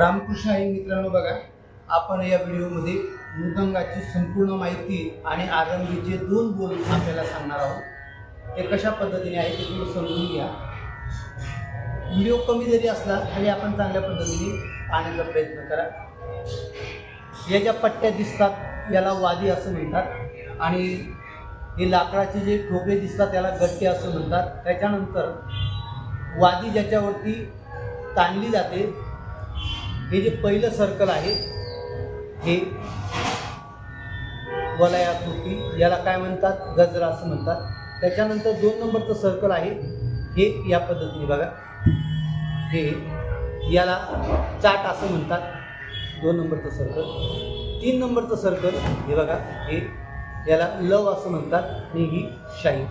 रामकृष्ण आई मित्रांनो बघा आपण या व्हिडिओमध्ये मृदंगाची संपूर्ण माहिती आणि आरंभीचे दोन बोल आपल्याला सांगणार आहोत. ते कशा पद्धतीने आहे ते तुम्ही समजून घ्या. व्हिडिओ कमी जरी असला तरी आपण चांगल्या पद्धतीने पाहण्याचा प्रयत्न करा. या ज्या पट्ट्या दिसतात याला वादी असं म्हणतात. आणि हे लाकडाचे जे ठोके दिसतात त्याला गट्टे असं म्हणतात. त्याच्यानंतर वादी ज्याच्यावरती ताणली जाते हे जे पहिलं सर्कल आहे हे वलयाकृती याला काय म्हणतात? गजरा असं म्हणतात. त्याच्यानंतर दोन नंबरचं सर्कल आहे हे या पद्धतीने बघा. हे याला चाट असं म्हणतात. दोन नंबरचं सर्कल तीन नंबरचं सर्कल हे बघा हे याला लव असं म्हणतात. आणि ही शाही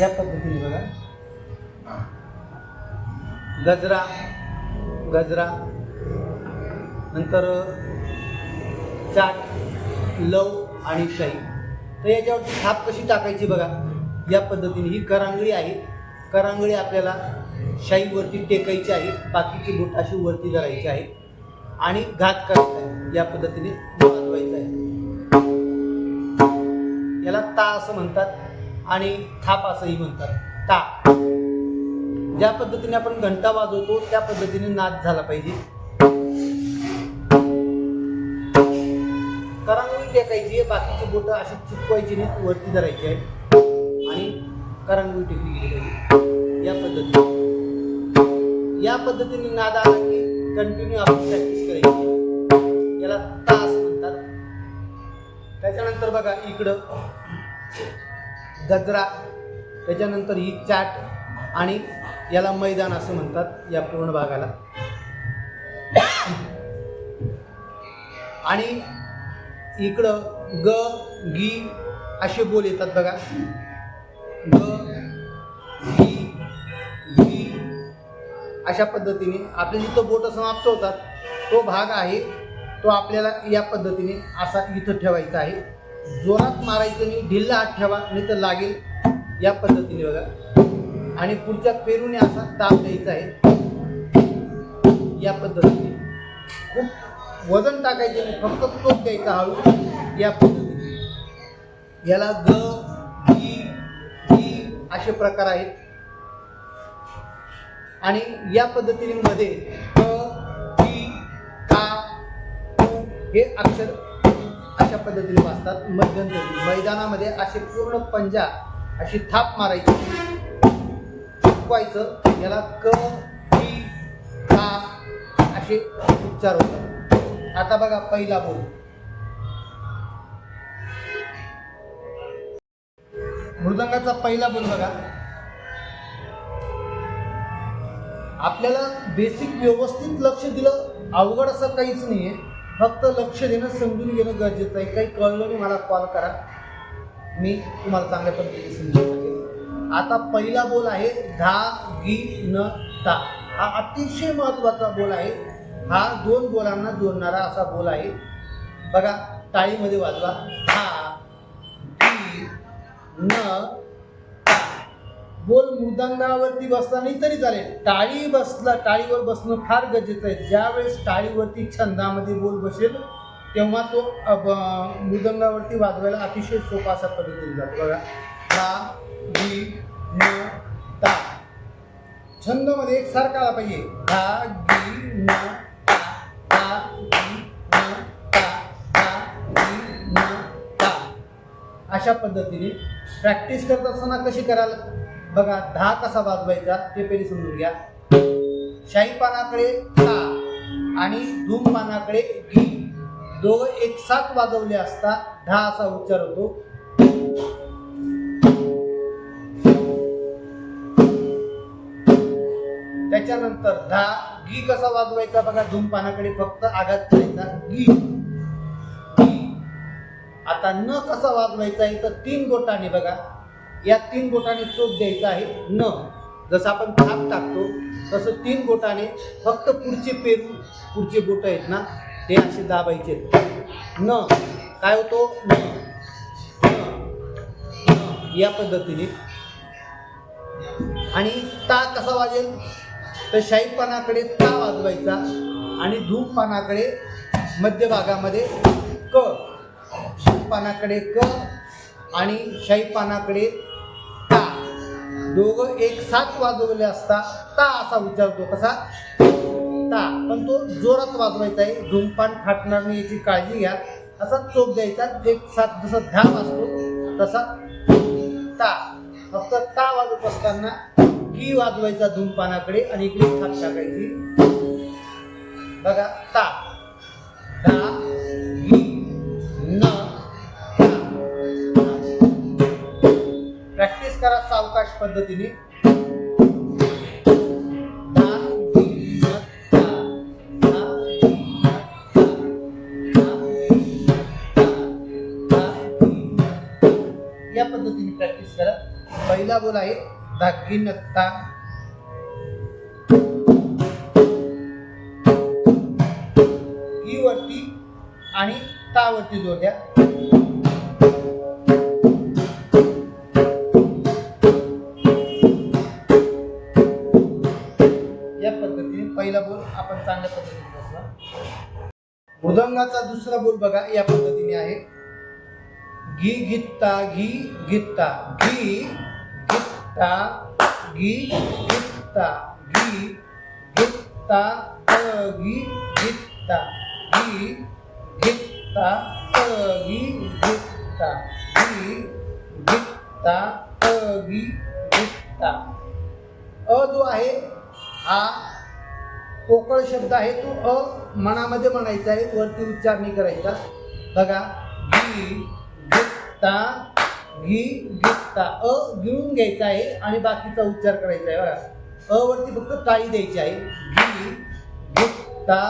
या पद्धतीने बघा. गजरा गजरा नंतर चाट लव आणि शाही तर याच्यावरती थाप कशी टाकायची बघा? या पद्धतीने. ही करांगळी आहे. करांगळी आपल्याला शाईवरती टेकायची आहे. बाकीची बोट अशी वरती धरायची आहे. आणि घात करायचा आहे. या पद्धतीने वाजवायचा आहे. याला ता असं म्हणतात आणि थाप असंही म्हणतात. ता. ज्या पद्धतीने आपण घंटा वाजवतो त्या पद्धतीने नाच झाला पाहिजे. करायची आहे बाकीची बोटं अशी चुकवायची नाही वरती धरायची आहे. आणि करांगोळी टेकली गेली पाहिजे. या पद्धतीने. या पद्धतीने नाद आला की कंटिन्यू आपण प्रॅक्टिस करायची याला तास म्हणतात. त्याच्यानंतर बघा इकडं गजरा त्याच्यानंतर ही चाट आणि याला मैदान असं म्हणतात या पूर्ण भागाला. आणि इकडं ग गी असे बोल येतात बघा. ग गी गी अशा पद्धतीने आपले जिथं बोट समाप्त होतात तो भाग आहे तो आपल्याला या पद्धतीने असा इथं ठेवायचा आहे. जोरात मारायचं नाही ढिल्ला हात ठेवा नाही तर लागेल या पद्धतीने बघा. आणि पुढच्या पेरूने असा ताप द्यायचा आहे. या पद्धतीने. खूप वजन टाकायचे नाही फक्त तोप द्यायचा हळू. या पद्धतीने. याला ग गी गी असे प्रकार आहेत. आणि या पद्धतीने मध्ये क की का कु हे अक्षर अशा पद्धतीने वाचतात. मध्यंतरी. मैदानामध्ये असे पूर्ण पंजा अशी थाप मारायची. चुकवायचं याला क की का असे उच्चार होतात. आता बघा पहिला बोल. मृदंगाचा पहिला बोल बघा. आपल्याला बेसिक व्यवस्थित लक्ष दिलं अवघड असं काहीच नाहीये. फक्त लक्ष देणं समजून घेणं गरजेचं आहे. काही कळलं नाही मला कॉल करा. मी तुम्हाला चांगल्या पद्धतीने समजून सांगेन आता पहिला बोल आहे धा गी न ता. हा अतिशय महत्त्वाचा बोल आहे. हा दोन बोलांना जोडणारा असा बोल आहे. बघा टाळीमध्ये वाजवा. धा गी न ता. बोल मृदंगावरती बसला नाही तरी चालेल. टाळी बसला टाळीवर बसणं फार गरजेचं आहे. ज्यावेळेस टाळीवरती छंदामध्ये बोल बसेल तेव्हा तो मृदंगावरती वाजवायला अतिशय सोपा असा पद्धतीने जातो. बघा धा गी न ता. छंदमध्ये एकसारखा आला पाहिजे. धा गी अशा पद्धतीने प्रॅक्टिस करत असताना कशी कराल? बघा दहा कसा वाजवायचा ते पहिले समजून घ्या. शाही पानाकडे ता आणि धूम पानाकडे गी. दोघं एक साथ वाजवले असता दहा असा उच्चार होतो. त्याच्यानंतर धा गी कसा वाजवायचा? बघा धूम पानाकडे फक्त आघात करायचा. गी. आता न कसा वाजवायचा आहे तर तीन बोटाने बघा. या तीन बोटाने चोप द्यायचा आहे न. जसं आपण थाप टाकतो तसं तीन बोटाने फक्त पुढचे पेरू पुढचे बोट आहेत ना ते असे दाबायचे न. काय होतो? न. या पद्धतीने. आणि ता कसा वाजेल? तर शाहीपणाकडे ता वाजवायचा आणि धूमपानाकडे मध्यभागामध्ये क. धूमपानाकडे क आणि शाही पानाकडे ता. दोघं एक साथ वाजवले असता ता असा उच्चारतो कसा? ता. पण तो जोरात वाजवायचा आहे. धूमपान फाटणार नाही याची काळजी घ्या. असा चोप द्यायचा. एक साथ जसा ध्यान असतो तसा ता. फक्त ता वाजवत असताना की वाजवायचा धूमपानाकडे आणि इकडे थाप टाकायची. बघा ता. ता पद्धतीने या पद्धतीने प्रॅक्टिस करा. पहिला बोल आहे धाकी नत्ता वरती आणि तावरती जोड्या. मृदंगाचा दुसरा बोल बघा या पद्धतीने आहे. घी गित्ता घी गित्ता घी गित्ता घी गित्ता घी गित्ता घी गित्ता घी गित्ता घी गित्ता घी गित्ता घी गित्ता अ जो आहे हा पोकळ शब्द आहे तो अ मनामध्ये म्हणायचा आहे वरती उच्चार नाही करायचा. बघा गी गित्ता घी गित्ता अ गिळून घ्यायचा आहे आणि बाकीचा उच्चार करायचा आहे. बघा अ वरती फक्त काळी द्यायची आहे. घी गित्ता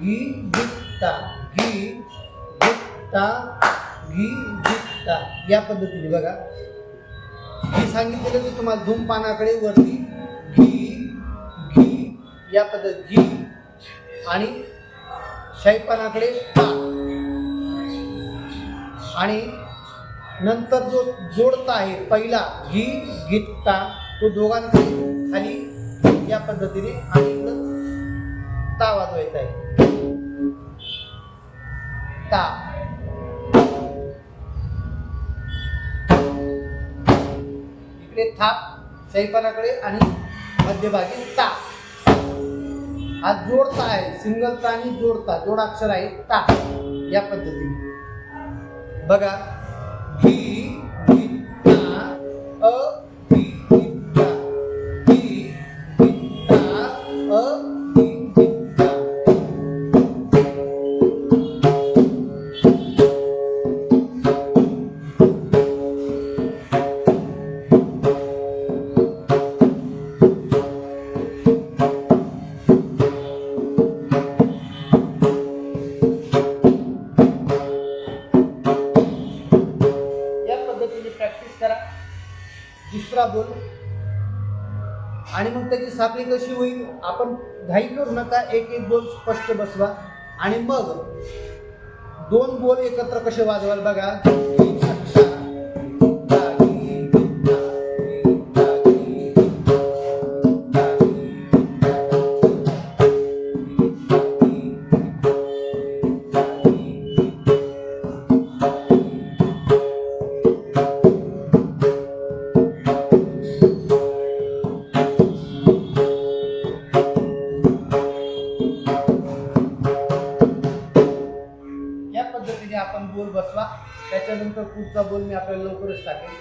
घी गित्ता घी गित्ता घी गित्ता या पद्धतीने बघा. मी सांगितलेलं की तुम्हाला धूमपानाकडे वरती घी या पद्धत घी आणि शाईपानाकडे ता आणि नंतर जो जोडता आहे पहिला घी गीतता तो दोघांकडे खाली या पद्धतीने आणि ता वाजवायचा आहे. ता. इकडे थाप शैपानाकडे आणि मध्यभागी ता. हा जोडता आहे सिंगल ता आणि जोडता जोडाक्षर आहे ता. या पद्धतीने. बघा घी गीता अ दुसरा बोल. आणि मग त्याची साखळी कशी होईल आपण घाई करू नका एक एक बोल स्पष्ट बसवा. आणि मग दोन बोल एकत्र कसे वाजवाल बघा. त्याच्यानंतर पुढचा बोल मी आपल्याला लवकरच टाकेल